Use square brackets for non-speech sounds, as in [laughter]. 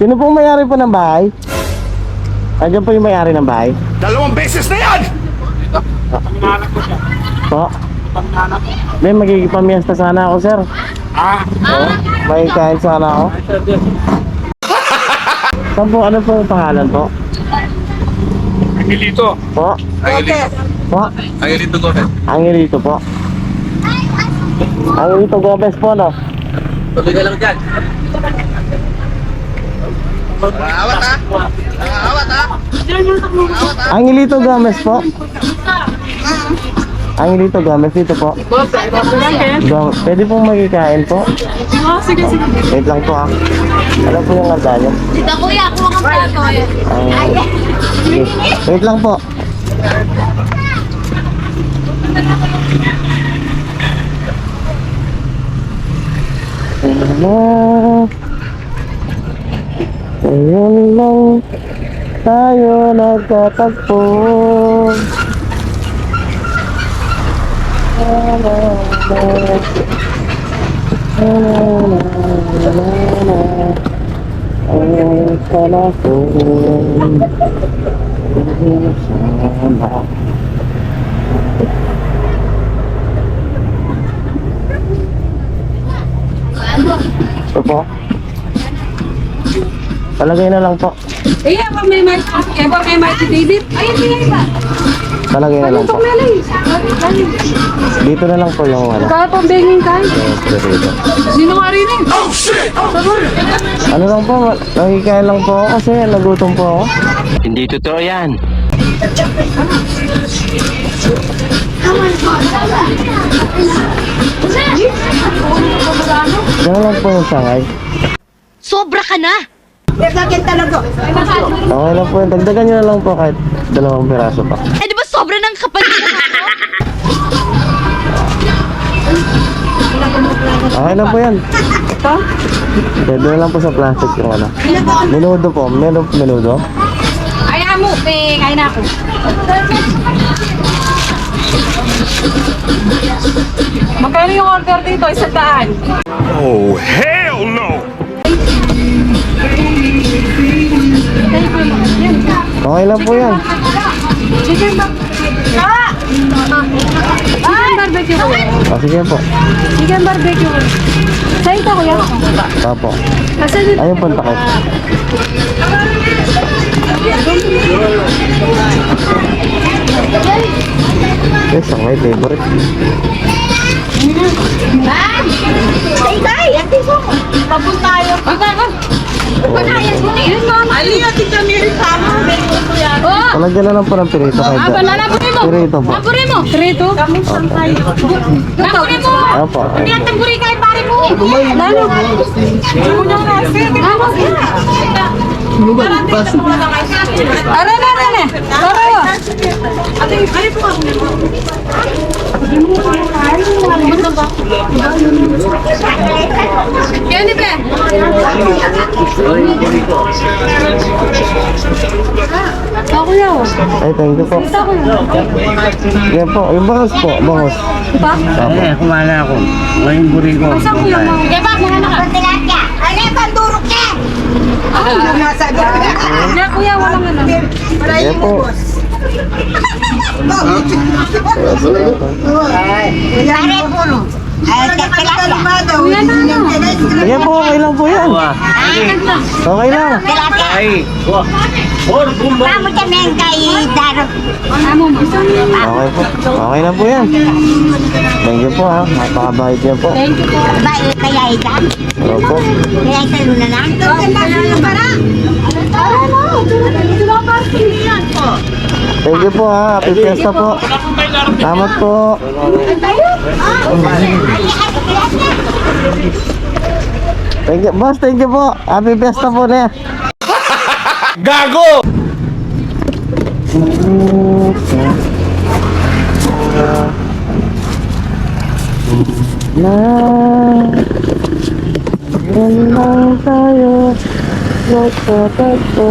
Sino pong may-ari po ng bahay? Andiyan po yung may-ari ng bahay? Dalawang beses na yan! Po? May magkikipamiesta sana ako, sir. Ah, Oo. May kain sana ako. [laughs] Saan po? Ano po yung pangalan po? Emilito. Po? Angelito. Po? Angelito Gomez. Angelito po. Angelito Gomez po, no? Tuloy ka lang dyan. Awat ha? Awat ha? Angelito Gomez po. Angelito Gomez, dito po. Pwede pong magkikain po. Sige, sige. Wait lang po ah. Ano po yung handa niyo? Dito kuya, kuha kang plato eh. Ah. Wait lang po. Ano? Ngayon lang tayo nagkatagpo. Ang panahon Sama Ito po Palagay na lang po Eh, pa may mic. Eh, pa may mic David. Ayun, ayun, ayun. Palagay na lang po. Dito na lang po yung ano Kaya pang banging kain. yung dito. Sino nga rin eh? Ano lang po, nakikain lang po ako kasi nagutom po ako Hindi totoo yan. Ganun lang po yung sangay Sobra ka na! Okay lang po, dagdagan nyo na lang po kahit dalawang piraso pa Eh di ba sobra ng kapal Okay lang po yan Ito? Pwede na lang po sa plastic yung ano Menudo po, menu, menudo Ay, amo. Eh, kain na ako. Magkano yung order dito? Isang daan. Oh, hell no! Okay lang po yan Chicken bar... Ah! Chicken barbecue. O sige po, Chicken barbecue. Saan ito kuya? dito. Ayun po ang takip Yes, ang may favorite Tapos tayo. Ay, tayo. Nga. Ali, ati kami rin tama. Oh! Palagyan na lang po ng pirito kahit Ah, wala labunin mo. Pirito po Labunin mo. Trito? Kami tayo. Labunin mo. Opo, Hindi at tamburi kahit pare mo. Lalo. Punya kasi. Ara na na na. Tara. Ate, ari po ako. Yan ni be. Ako yaw. Ay, thank you po Ako yaw. Yan po, yung bangos po, bangos Pa? Opo Eh, kumala ako. Ngayong buri ko. Saan ko yung mga? Kaya ba, mga anak? Ano yung pandurok ka? Na, kuya, walang ano. Yan po Pare puno. Ay, tilapia. Kuya na ano. Yan po, okay lang po yan Okay lang. Ay. Or, bumba. Pamu kami ang kay Daro. Amo mo. Okay po, okay lang po yan Thank you po ha, napakabait niyo po Thank you po. Ba, eh, kaya ita? Ano po Kaya ita luna na? Para. Para mo. Ito na pa. Yan po. Thank you po ha, happy fiesta po Salamat po Thank you, boss, thank you po Happy fiesta po na Gago! na Yan lang tayo Magpapagpo